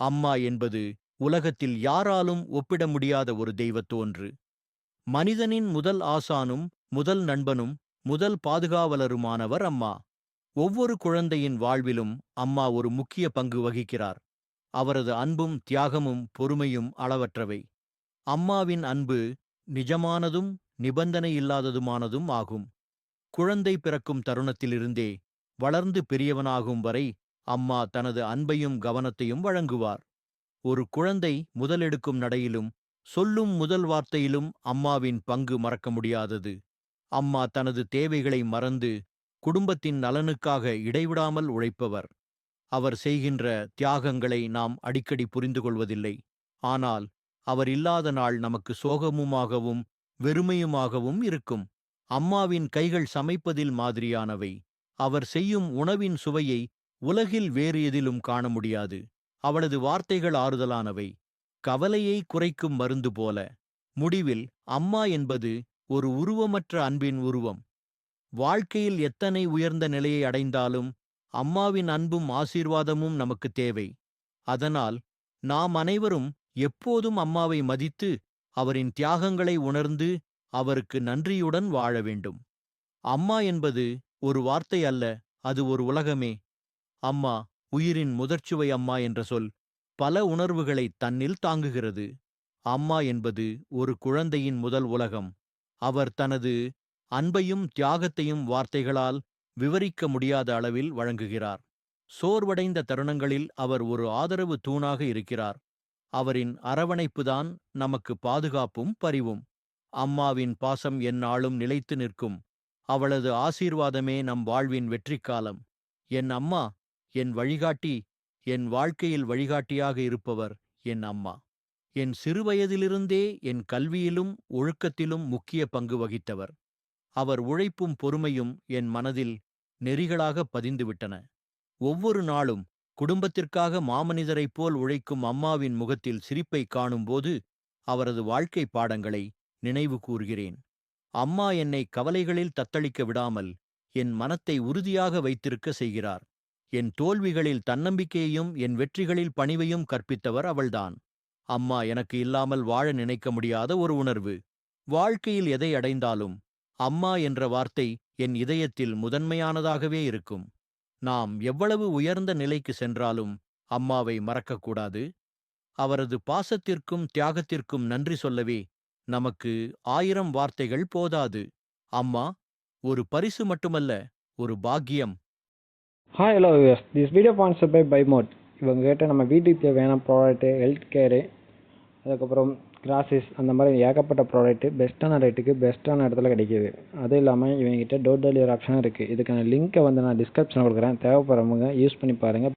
அம்மா என்பது உலகத்தில் யாராலும் ஒப்பிட முடியாத ஒரு தெய்வத்தோன்று. மனிதனின் முதல் ஆசானும் முதல் நண்பனும் முதல் பாதுகாவலருமானவர் அம்மா. ஒவ்வொரு குழந்தையின் வாழ்விலும் அம்மா ஒரு முக்கிய பங்கு வகிக்கிறார். அவரது அன்பும் தியாகமும் பொறுமையும் அளவற்றவை. அம்மாவின் அன்பு நிஜமானதும் நிபந்தனையில்லாததுமானதும் ஆகும். குழந்தை பிறக்கும் தருணத்திலிருந்தே வளர்ந்து பெரியவனாகும் வரை அம்மா தனது அன்பையும் கவனத்தையும் வழங்குவார். ஒரு குழந்தை முதலெடுக்கும் நடையிலும் சொல்லும் முதல் வார்த்தையிலும் அம்மாவின் பங்கு மறக்க முடியாதது. அம்மா தனது தேவைகளை மறந்து குடும்பத்தின் நலனுக்காக இடைவிடாமல் உழைப்பவர். அவர் செய்கின்ற தியாகங்களை நாம் அடிக்கடி புரிந்து கொள்வதில்லை ஆனால் அவர் இல்லாத நாள் நமக்கு சோகமுமாகவும் வெறுமையுமாகவும் இருக்கும். அம்மாவின் கைகள் சமைப்பதில் மாதிரியானவை. அவர் செய்யும் உணவின் சுவையை உலகில் வேறு எதிலும் காண முடியாது. அவளது வார்த்தைகள் ஆறுதலானவை. கவலையை குறைக்கும் மருந்து போல. முடிவில் அம்மா என்பது ஒரு உருவமற்ற அன்பின் உருவம். வாழ்க்கையில் எத்தனை உயர்ந்த நிலையை அடைந்தாலும் அம்மாவின் அன்பும் ஆசீர்வாதமும் நமக்கு தேவை. அதனால் நாம் அனைவரும் எப்போதும் அம்மாவை மதித்து அவரின் தியாகங்களை உணர்ந்து அவருக்கு நன்றியுடன் வாழ வேண்டும். அம்மா என்பது ஒரு வார்த்தை அல்ல அது ஒரு உலகமே. அம்மா உயிரின் முதற்சுவை அம்மா என்ற சொல் பல உணர்வுகளை தன்னில் தாங்குகிறது. அம்மா என்பது ஒரு குழந்தையின் முதல் உலகம். அவர் தனது அன்பையும் தியாகத்தையும் வார்த்தைகளால் விவரிக்க முடியாத அளவில் வழங்குகிறார். சோர்வடைந்த தருணங்களில் அவர் ஒரு ஆதரவு தூணாக இருக்கிறார். அவரின் அரவணைப்புதான் நமக்கு பாதுகாப்பும் பரிவும். அம்மாவின் பாசம் எந்நாளும் நிலைத்து நிற்கும். அவளது ஆசீர்வாதமே நம் வாழ்வின் வெற்றிக்காலம். என் அம்மா என் வழிகாட்டி என் வாழ்க்கையில் வழிகாட்டியாக இருப்பவர் என் அம்மா. என் சிறுவயதிலிருந்தே என் கல்வியிலும் ஒழுக்கத்திலும் முக்கிய பங்கு வகித்தவர். அவர் உழைப்பும் பொறுமையும் என் மனதில் நெறிகளாக பதிந்துவிட்டன. ஒவ்வொரு நாளும் குடும்பத்திற்காக மாமனிதரைப் போல் உழைக்கும் அம்மாவின் முகத்தில் சிரிப்பை காணும்போது அவரது வாழ்க்கை பாடங்களை நினைவு கூர்கிறேன். அம்மா என்னை கவலைகளில் தத்தளிக்க விடாமல் என் மனத்தை உறுதியாக வைத்திருக்க செய்கிறார். என் தோல்விகளில் தன்னம்பிக்கையையும் என் வெற்றிகளில் பணிவையும் கற்பித்தவர் அவள்தான். அம்மா எனக்கு இல்லாமல் வாழ நினைக்க முடியாத ஒரு உணர்வு. வாழ்க்கையில் எதை அடைந்தாலும் அம்மா என்ற வார்த்தை என் இதயத்தில் முதன்மையானதாகவே இருக்கும். நாம் எவ்வளவு உயர்ந்த நிலைக்கு சென்றாலும் அம்மாவை மறக்கக்கூடாது. அவரது பாசத்திற்கும் தியாகத்திற்கும் நன்றி சொல்லவே நமக்கு ஆயிரம் வார்த்தைகள் போதாது. அம்மா ஒரு பரிசு மட்டுமல்ல ஒரு பாக்கியம் hi hello this video sponsor by பைமோட் இவங்க கேட்ட நம்ம வீட்டுக்கு தேவையான ப்ராடக்ட்டு ஹெல்த் கேரு அதுக்கப்புறம் கிராசஸ் அந்த மாதிரி ஏகப்பட்ட ப்ராடக்ட்டு பெஸ்ட்டான ரேட்டுக்கு பெஸ்ட்டான இடத்துல கிடைக்கிது. அதுவும் இல்லாமல் இவங்ககிட்ட டோர் டெலிவரி ஆப்ஷனும் இருக்குது இதுக்கான லிங்க்கை வந்து நான் டிஸ்கிரிப்ஷனில் கொடுக்குறேன். தேவைப்படுறவங்க யூஸ் பண்ணி பாருங்கள்